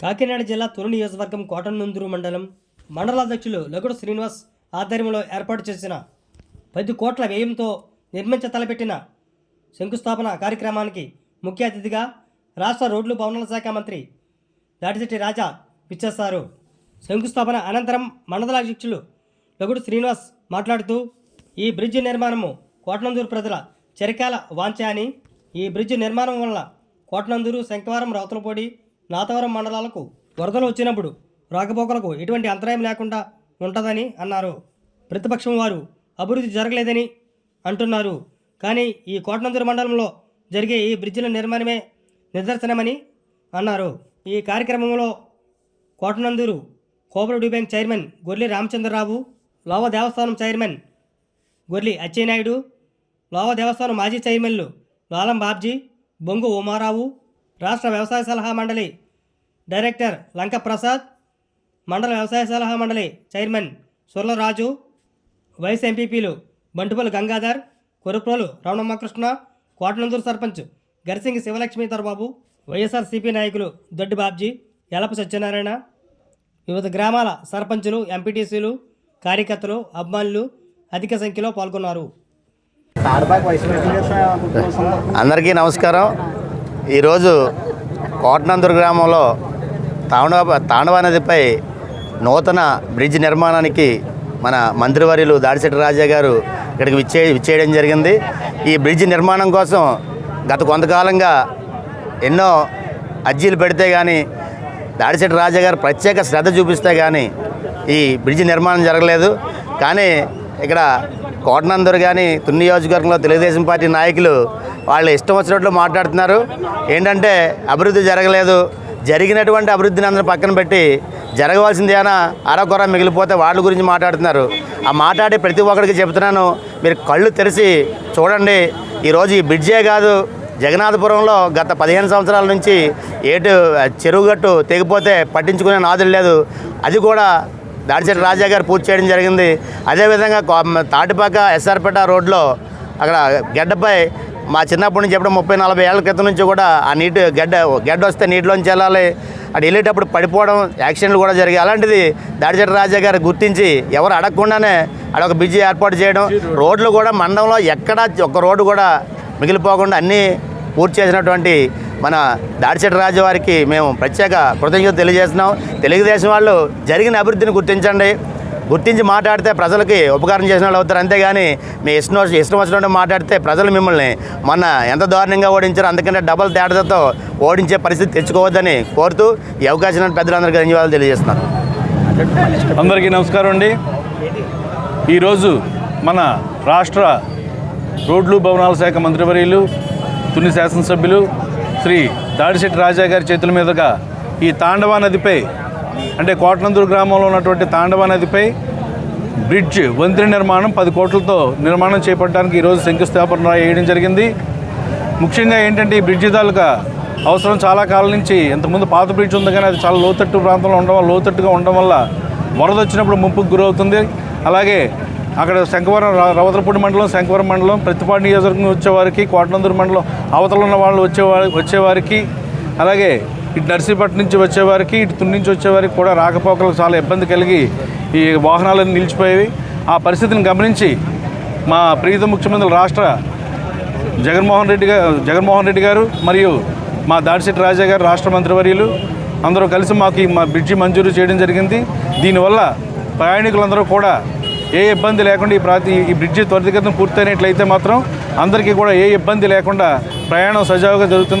కాకినాడ జిల్లా తొలి నియోజకవర్గం కోటనందూరు మండలం మండలాధ్యక్షులు లగుడు శ్రీనివాస్ ఆధ్వర్యంలో ఏర్పాటు చేసిన పది కోట్ల వ్యయంతో నిర్మించ తలపెట్టిన శంకుస్థాపన కార్యక్రమానికి ముఖ్య అతిథిగా రాష్ట్ర రోడ్లు భవనాల శాఖ మంత్రి దాటిశెట్టి రాజా విచ్చేస్తారు శంకుస్థాపన అనంతరం మండలాధ్యక్షులు లగుడు శ్రీనివాస్ మాట్లాడుతూ ఈ బ్రిడ్జి నిర్మాణము కోటనందూరు ప్రజల చిరకాల వాంఛ అని. ఈ బ్రిడ్జ్ నిర్మాణం వల్ల కోటనందూరు శంకవరం రౌతలపొడి నాతవరం మండలాలకు వరదలు వచ్చినప్పుడు రాకపోకలకు ఎటువంటి అంతరాయం లేకుండా ఉంటుందని అన్నారు. ప్రతిపక్షం వారు అభివృద్ధి జరగలేదని అంటున్నారు. కానీ ఈ కోటనందూరు మండలంలో జరిగే ఈ బ్రిడ్జిల నిర్మాణమే నిదర్శనమని అన్నారు. ఈ కార్యక్రమంలో Kotanandur cooperative bank chairman Gorli Ramachandrarao Lova దేవస్థానం చైర్మన్ గొర్లి అచ్చెన్నాయుడు లోవ దేవస్థానం మాజీ చైర్మన్లు లాలం బాబ్జీ బొంగు ఉమారావు రాష్ట్ర వ్యవసాయ సలహా మండలి డైరెక్టర్ లంక ప్రసాద్ మండల వ్యవసాయ సలహా మండలి చైర్మన్ సుర్లరాజు వైస్ ఎంపీపీలు బంటుపల్లి గంగాధర్ కొరుప్రోలు రమణమ్మకృష్ణ కోటనందూరు సర్పంచ్ గరిసింగి శివలక్ష్మి తరబాబు వైఎస్ఆర్ సిపి నాయకులు దొడ్డి బాబ్జీ ఎలప సత్యనారాయణ వివిధ గ్రామాల సర్పంచులు ఎంపీటీసీలు కార్యకర్తలు అభిమానులు అధిక సంఖ్యలో పాల్గొన్నారు. అందరికీ నమస్కారం. ఈరోజు కోటనందూరు గ్రామంలో తాండవ తాండవ నదిపై నూతన బ్రిడ్జ్ నిర్మాణానికి మన మంత్రివర్యులు దాడిశెట్టి రాజా గారు ఇక్కడికి విచ్చే విచ్చేయడం జరిగింది. ఈ బ్రిడ్జ్ నిర్మాణం కోసం గత కొంతకాలంగా ఎన్నో అర్జీలు పెడితే కానీ దాడిశెట్టి రాజా గారు ప్రత్యేక శ్రద్ధ చూపిస్తే కానీ ఈ బ్రిడ్జ్ నిర్మాణం జరగలేదు. కానీ ఇక్కడ కోటనందరూ కానీ తుని నియోజకవర్గంలో తెలుగుదేశం పార్టీ నాయకులు వాళ్ళు ఇష్టం వచ్చినట్లు మాట్లాడుతున్నారు. ఏంటంటే అభివృద్ధి జరగలేదు. జరిగినటువంటి అభివృద్ధిని అందరూ పక్కన పెట్టి జరగవలసింది అరకొర మిగిలిపోతే వాళ్ళ గురించి మాట్లాడుతున్నారు. ఆ మాట్లాడే ప్రతి ఒక్కరికి చెప్తున్నాను మీరు కళ్ళు తెరిచి చూడండి. ఈరోజు ఈ బ్రిడ్జే కాదు. జగన్నాథపురంలో గత పదిహేను సంవత్సరాల నుంచి ఏటు చెరువుగట్టు తెగిపోతే పట్టించుకునే నాదులు లేదు. అది కూడా దాడిచెట్టు రాజా గారు పూర్తి చేయడం జరిగింది. అదేవిధంగా తాటిపాక ఎస్ఆర్పేట రోడ్లో అక్కడ గడ్డపై మా చిన్నప్పటి నుంచి ఎప్పుడు ముప్పై నలభై ఏళ్ళ క్రితం నుంచి కూడా ఆ నీటి గడ్డ గడ్డ వస్తే నీటిలోంచి వెళ్ళాలి. అటు వెళ్ళేటప్పుడు పడిపోవడం యాక్సిడెంట్లు కూడా జరిగాయి. అలాంటిది దాడిచెట్టు రాజా గారు గుర్తించి ఎవరు అడగకుండానే అడొక బ్రిడ్జి ఏర్పాటు చేయడం రోడ్లు కూడా మండలంలో ఎక్కడా ఒక రోడ్డు కూడా మిగిలిపోకుండా అన్నీ పూర్తి చేసినటువంటి మన దాడిచెట్టు రాజు వారికి మేము ప్రత్యేక కృతజ్ఞత తెలియజేస్తున్నాం. తెలుగుదేశం వాళ్ళు జరిగిన అభివృద్ధిని గుర్తించండి. గుర్తించి మాట్లాడితే ప్రజలకి ఉపకారం చేసిన వాళ్ళు అవుతారు. అంతేగాని మీ ఇష్టం ఇష్టం వచ్చినట్టు మాట్లాడితే ప్రజలు మిమ్మల్ని మొన్న ఎంత దారుణంగా ఓడించారో అందుకంటే డబల్ తేడాతో ఓడించే పరిస్థితి తెచ్చుకోవద్దని కోరుతూ ఈ అవకాశం పెద్దలందరికీ ధన్యవాదాలు తెలియజేస్తున్నాను. అందరికీ నమస్కారం అండి. ఈరోజు మన రాష్ట్ర రోడ్లు భవనాల శాఖ మంత్రివర్యులు తుని శాసనసభ్యులు శ్రీ దాడిశెట్టి రాజా గారి చేతుల మీదుగా ఈ తాండవా నదిపై అంటే కోటనందూరు గ్రామంలో ఉన్నటువంటి తాండవా నదిపై బ్రిడ్జ్ వంతెన నిర్మాణం పది కోట్లతో నిర్మాణం చేపట్టడానికి ఈరోజు శంకుస్థాపన వేయడం జరిగింది. ముఖ్యంగా ఏంటంటే ఈ బ్రిడ్జి తాలూకా అవసరం చాలా కాలం నుంచి ఇంతకుముందు పాత బ్రిడ్జ్ ఉంది కానీ అది చాలా లోతట్టు ప్రాంతంలో ఉండడం వల్ల లోతట్టుగా ఉండడం వల్ల వరద వచ్చినప్పుడు ముంపుకు గురవుతుంది. అలాగే అక్కడ శంఖవరం ర- రవతలపూడి మండలం శంకవరం మండలం ప్రతిపాడు నియోజకవర్గం వచ్చేవారికి కోటనందూరు మండలం అవతల ఉన్న వాళ్ళు వచ్చేవారి వచ్చేవారికి అలాగే ఇటు నర్సీపట్నం నుంచి వచ్చేవారికి ఇటు తుని నుంచి వచ్చేవారికి కూడా రాకపోకలకు చాలా ఇబ్బంది కలిగి ఈ వాహనాలన్నీ నిలిచిపోయేవి. ఆ పరిస్థితిని గమనించి మా ప్రీత ముఖ్యమంత్రి రాష్ట్ర జగన్మోహన్ రెడ్డి గారు జగన్మోహన్ రెడ్డి గారు మరియు మా దాడిశెట్టి రాజా గారు రాష్ట్ర మంత్రివర్యులు అందరూ కలిసి మాకు ఈ మా బ్రిడ్జి మంజూరు చేయడం జరిగింది. దీనివల్ల ప్రయాణికులందరూ కూడా ఏ ఇబ్బంది లేకుండా ఈ ప్రాతి ఈ బ్రిడ్జి త్వరితగతిన పూర్తయినట్లయితే మాత్రం అందరికీ కూడా ఏ ఇబ్బంది లేకుండా ప్రయాణం సజావుగా జరుగుతుంది.